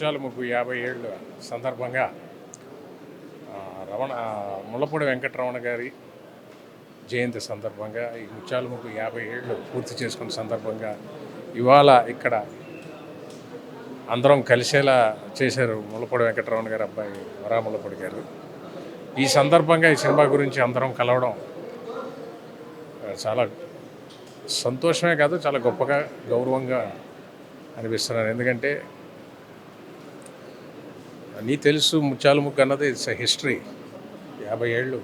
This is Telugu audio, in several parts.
ముత్యాల ముగ్గు యాభై ఏళ్ళ సందర్భంగా రమణ ముళ్ళపూడి వెంకటరమణ గారి జయంతి సందర్భంగా ఈ ముత్యాల ముగ్గు యాభై ఏళ్ళు పూర్తి చేసుకున్న సందర్భంగా ఇవాళ ఇక్కడ అందరం కలిసేలా చేశారు ముళ్ళపూడి వెంకటరమణ గారి అబ్బాయి వరా ముళ్ళపూడి గారు. ఈ సందర్భంగా ఈ సినిమా గురించి అందరం కలవడం చాలా సంతోషమే కాదు చాలా గొప్పగా గౌరవంగా అనిపిస్తున్నాను ఎందుకంటే నీ తెలుసు ముత్యాల ముగ్గు అన్నది ఇట్స్ హిస్టరీ యాభై ఏళ్ళు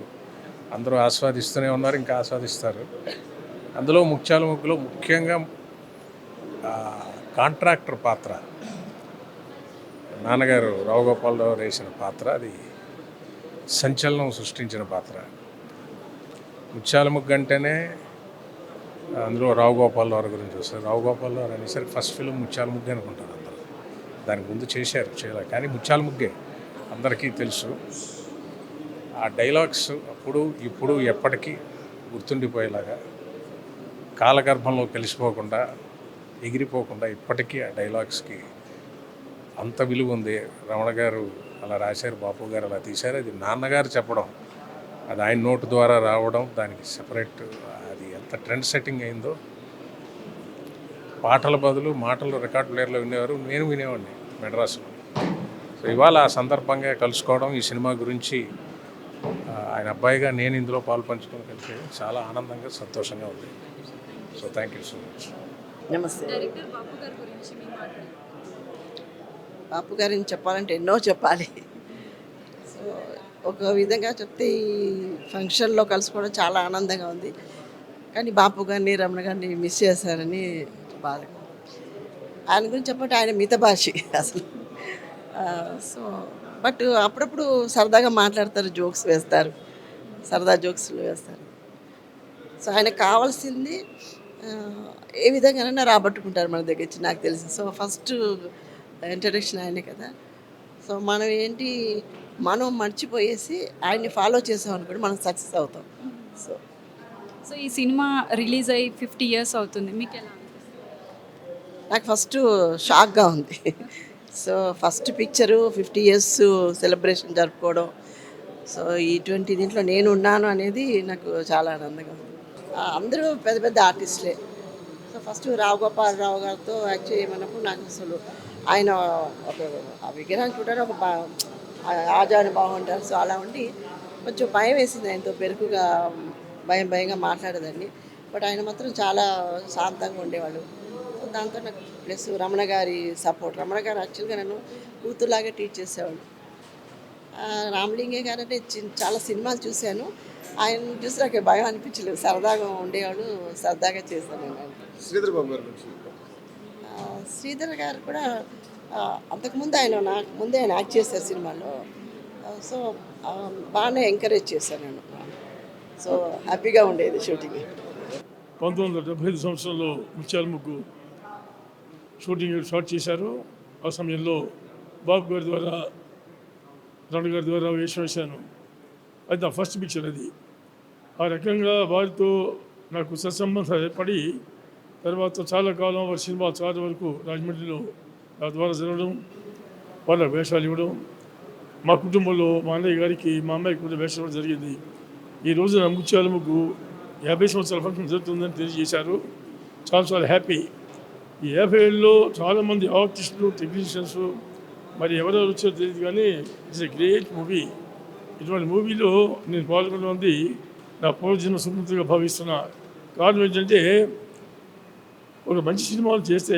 అందరూ ఆస్వాదిస్తూనే ఉన్నారు ఇంకా ఆస్వాదిస్తారు. అందులో ముత్యాల ముగ్గులో ముఖ్యంగా కాంట్రాక్టర్ పాత్ర. నాన్నగారు రావు గోపాలరావు వేసిన పాత్ర అది సంచలనం సృష్టించిన పాత్ర. ముత్యాల ముగ్గు అంటేనే అందులో రావు గోపాలరావు గురించి వస్తారు రావు గోపాలరావు అనేసరికి ఫస్ట్ ఫిలిం ముత్యాల ముగ్గు అనుకుంటారు దానికి ముందు చేశారు చేయాలి. కానీ ముత్యాల ముగ్గే అందరికీ తెలుసు. ఆ డైలాగ్స్ అప్పుడు ఇప్పుడు ఎప్పటికీ గుర్తుండిపోయేలాగా కాలగర్భంలో కలిసిపోకుండా ఎగిరిపోకుండా ఇప్పటికీ ఆ డైలాగ్స్కి అంత విలువ ఉంది. రమణ గారు అలా రాశారు బాపు గారు అలా తీశారు. అది నాన్నగారు చెప్పడం అది ఆయన నోటు ద్వారా రావడం దానికి సెపరేట్ అది ఎంత ట్రెండ్ సెట్టింగ్ అయిందో పాటల బదులు మాటలు రికార్డ్ ప్లేయర్లో వినేవారు. నేను వినేవాడిని మెడ్రాస్లో. సో ఇవాళ ఆ సందర్భంగా కలుసుకోవడం ఈ సినిమా గురించి ఆయన అబ్బాయిగా నేను ఇందులో పాలు పంచుకొని కలిసి చాలా ఆనందంగా సంతోషంగా ఉంది. So thank you so much నమస్తే. డైరెక్టర్ బాపు గారి గురించి మీ మాట్లాడారు బాపు గారిని చెప్పాలంటే ఎన్నో చెప్పాలి. సో ఒక విధంగా చెప్తే ఈ ఫంక్షన్లో కలుసుకోవడం చాలా ఆనందంగా ఉంది. కానీ బాపు గారిని రమణ గారిని మిస్ చేశారని బాధ ఆయన గురించి చెప్పంటే ఆయన మిత భాషి అసలు. సో బట్ అప్పుడప్పుడు సరదాగా మాట్లాడతారు జోక్స్ వేస్తారు. సరదా జోక్స్లు వేస్తారు. సో ఆయన కావాల్సింది ఏ విధంగానైనా రాబట్టుకుంటారు మన దగ్గర నుంచి నాకు తెలిసి. సో ఫస్ట్ ఇంట్రడక్షన్ ఆయనే కదా. సో మనం ఏంటి మనం మర్చిపోయేసి ఆయన్ని ఫాలో చేసాం అనుకోండి మనం సక్సెస్ అవుతాం. సో. సో ఈ సినిమా రిలీజ్ అయ్యి ఫిఫ్టీ ఇయర్స్ అవుతుంది. మీకు ఎలా నాకు ఫస్ట్ షాక్గా ఉంది. So first picture fifty years celebration జరుపుకోవడం. సో ఇటువంటి దీంట్లో నేను ఉన్నాను అనేది నాకు చాలా ఆనందంగా ఉంది. అందరూ పెద్ద పెద్ద ఆర్టిస్టులే సో ఫస్ట్ రావు గారితో యాక్ట్ చేయమన్నప్పుడు నాకు అసలు ఆయన ఒక ఆ విగ్రహం చూడడానికి ఒక బా ఆజాను బాగుంటారు సో అలా ఉండి కొంచెం భయం వేసింది ఆయనతో పెరుగుగా భయం భయంగా మాట్లాడేదాన్ని. బట్ ఆయన మాత్రం చాలా శాంతంగా ఉండేవాళ్ళు. దాంతో నాకు ప్లస్ రమణ గారి సపోర్ట్. రమణ గారు యాక్చువల్గా నన్ను కూతురులాగా చేసేవాళ్ళు. ఆ, రామలింగే గారు అంటే చి- చాలా సినిమాలు చూశాను. ఆయన చూసి నాకు భయం అనిపించలేదు. సరదాగా ఉండేవాడు సరదాగా చేశాను. శ్రీధర్ బాబు గారి శ్రీధర్ గారు కూడా అంతకుముందు ఆయన నాకు ముందే ఆయన యాక్ట్ చేశారు సినిమాలో. సో బాగానే ఎంకరేజ్ చేశాను నేను. సో హ్యాపీగా ఉండేది షూటింగ్ పంతొమ్మిది వందల డెబ్బై ఐదు సంవత్సరంలో ముత్యాల ముగ్గు షూటింగ్ స్టార్ట్ చేశారు. ఆ సమయంలో బాబు గారి ద్వారా రమణ గారి ద్వారా వేషం వేశాను. అది నా ఫస్ట్ పిక్చర్ అది. ఆ రకంగా వారితో నాకు సత్సంబంధం ఏర్పడి తర్వాత చాలా కాలం వారి సినిమా చాలా వరకు రాజమండ్రిలో నా ద్వారా జరగడం వాళ్ళ వేషాలు ఇవ్వడం మా కుటుంబంలో మా అన్నయ్య గారికి మా అమ్మాయికి కూడా వేషం ఇవ్వడం జరిగింది. ఈ రోజున ముత్యాల యాభై సంవత్సరాల ఫంక్షన్ జరుగుతుందని తెలియజేశారు. చాలా చాలా హ్యాపీ. ఈ యాభై ఏళ్ళలో చాలామంది ఆర్టిస్టులు టెక్నీషియన్స్ మరి ఎవరెవరు వచ్చారో తెలియదు కానీ ఇట్స్ ఎ గ్రేట్ మూవీ. ఇటువంటి మూవీలో నేను పాల్గొనడం నా పూర్వజన్మ సుకృతిగా భావిస్తున్నా కారణం ఏంటంటే ఒక మంచి సినిమాలు చేస్తే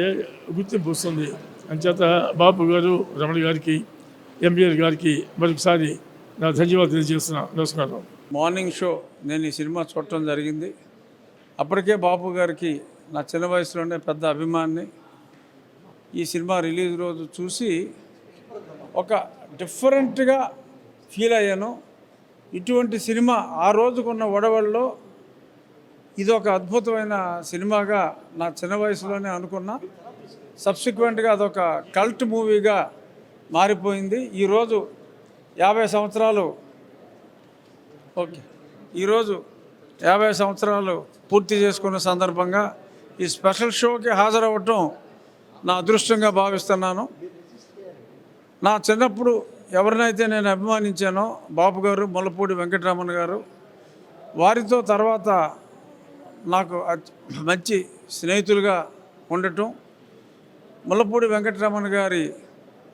గుర్తింపు వస్తుంది. అంచేత బాబు గారు రమణ గారికి ఎంబీఆర్ గారికి మరొకసారి నా ధన్యవాదాలు తెలియజేస్తున్నా. నమస్కారం. మార్నింగ్ షో నేను ఈ సినిమా చూడటం జరిగింది. అప్పటికే బాపు గారికి నా చిన్న వయసులోనే పెద్ద అభిమాన్ని ఈ సినిమా రిలీజ్ రోజు చూసి ఒక డిఫరెంట్గా ఫీల్ అయ్యాను. ఇటువంటి సినిమా ఆ రోజుకున్న ఒడవల్లో ఇది ఒక అద్భుతమైన సినిమాగా నా చిన్న వయసులోనే అనుకున్నా. సబ్సిక్వెంట్గా అదొక కల్ట్ మూవీగా మారిపోయింది. ఈరోజు యాభై సంవత్సరాలు ఓకే. ఈరోజు యాభై సంవత్సరాలు పూర్తి చేసుకున్న సందర్భంగా ఈ స్పెషల్ షోకి హాజరవ్వటం నా అదృష్టంగా భావిస్తున్నాను. నా చిన్నప్పుడు ఎవరినైతే నేను అభిమానించానో బాబు గారు ముల్లపూడి వెంకటరమణ గారు వారితో తర్వాత నాకు మంచి స్నేహితులుగా ఉండటం. ముల్లపూడి వెంకటరమణ గారి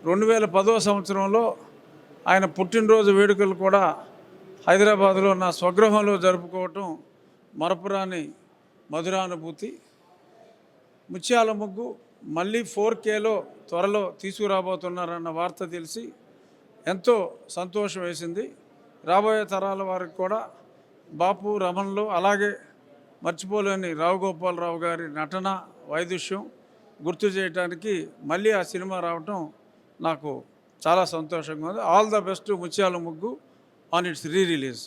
రెండు వేల పదో సంవత్సరంలో ఆయన పుట్టినరోజు వేడుకలు కూడా హైదరాబాదులో నా స్వగృహంలో జరుపుకోవటం మరపురాని మధురానుభూతి. ముత్యాల ముగ్గు మళ్ళీ ఫోర్ కేలో త్వరలో తీసుకురాబోతున్నారన్న వార్త తెలిసి ఎంతో సంతోషం వేసింది. రాబోయే తరాల వారికి కూడా బాపు రమణలో అలాగే మర్చిపోలేని రావు గోపాలరావు గారి నటన వైదుష్యం గుర్తు చేయడానికి మళ్ళీ ఆ సినిమా రావటం నాకు చాలా సంతోషంగా ఉంది. ఆల్ ద బెస్ట్ ముత్యాల ముగ్గు ఆన్ ఇట్స్ రీ రిలీజ్